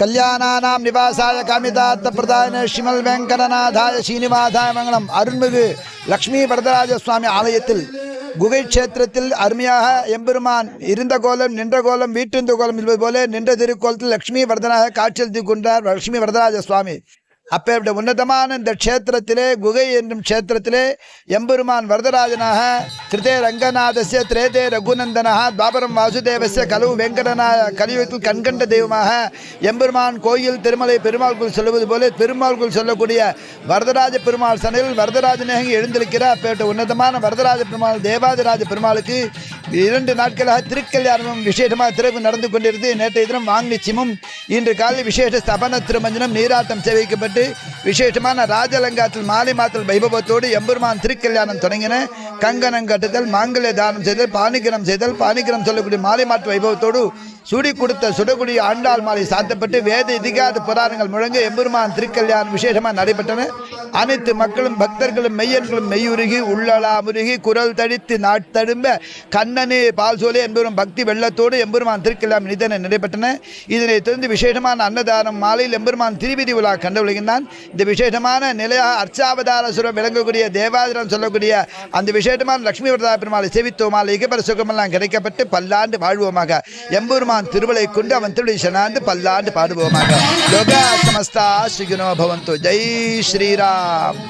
கல்யாணானாம் நிவாசாய காமிதார்த்த பிரதான ஸ்ரீமல் வெங்கடநாதாய ஸ்ரீனிவாசாய மங்களம் அருள்மிகு லக்ஷ்மி வரதராஜ சுவாமி ஆலயத்தில் குகை க்ஷேத்திரத்தில் அருமையாக எம்பெருமான் இருந்த கோலம் நின்ற கோலம் வீட்டிருந்த கோலம் என்பது போல நின்ற திருக்கோலத்தில் லக்ஷ்மி வரதனாக காட்சியளித்துக் கொண்டார் லக்ஷ்மி வரதராஜ சுவாமி அப்பேற்பட்ட உன்னதமான இந்த க்ஷேத்திரத்திலே குகை என்னும் க்ஷேத்திரத்திலே எம்பெருமான் வரதராஜனாக திருதே ரங்கநாதசிய திரேதே ரகுநந்தனாக துவாபரம் வாசுதேவசிய கலவு வெங்கடனா கலியுகத்தில் கண்கண்ட தெய்வமாக எம்பெருமான் கோயில் திருமலை பெருமாள்குள் சொல்லுவது போல பெருமாள்குள் சொல்லக்கூடிய வரதராஜ பெருமாள் சனையில் வரதராஜனாக எழுந்திருக்கிறார். அப்பேற்பட்ட உன்னதமான வரதராஜ பெருமாள் தேவாதிராஜ பெருமாளுக்கு இரண்டு நாட்களாக திருக்கல்யாணமும் விசேஷமாக திறப்பு நடந்து கொண்டிருந்தது. நேற்றைய தினம் வாங்கிச்சியமும் இன்று காலை விசேஷ ஸ்தபன திருமஞ்சனம் நீராட்டம் சேவிக்கப்பட்டு Oui. விசேஷமான ராஜலங்காத்தில் மாலை மாத்தல் வைபவத்தோடு எம்பெருமான் திருக்கல்யாணம் தொடங்கின. கங்கணம் கட்டுதல் மாங்கல்ய தானம் செய்தல் பாணிகிரம் செய்தல் பாணிகிரம் சொல்லக்கூடிய மாலை மாற்று வைபவத்தோடு சுடி கொடுத்த சுடகுடி ஆண்டாள் மாலை சாத்தப்பட்டு வேத இதிகாத புராணங்கள் முழங்க எம்பெருமான் திருக்கல்யாணம் விசேஷமாக நடைபெற்றன. அனைத்து மக்களும் பக்தர்களும் மெய்யன்களும் மெய்யுருகி உள்ளலா முருகி குரல் தடித்து நாட்டழும்ப கண்ணனே பால் சோலை எம்பெரும் பக்தி வெள்ளத்தோடு எம்பெருமான் திருக்கல்யாணம் நிதன நடைபெற்றன. இதனைத் தொடர்ந்து விசேஷமான அன்னதானம் மாலையில் எம்பெருமான் திருவிதி உலா கண்டுபிடிக்கின்றான் இந்த விசேஷமான நிலையாக அர்ச்சாவதாரசுரம் விளங்கக்கூடிய தேவாதிரம் சொல்லக்கூடிய அந்த விசேஷமான லட்சுமி வரதா பெருமாளை சேவித்தோமால் இகபர சுகமெல்லாம் கிடைக்கப்பட்டு பல்லாண்டு வாழ்வோமாக. எம்பெருமான் திருவளை கொண்டு அவன் திருவிழி சனாந்து பல்லாண்டு பாடுவோமாக. லோகா சமஸ்தா ஸ்ரீகுணோ பவந்து. ஜெய் ஸ்ரீராம்.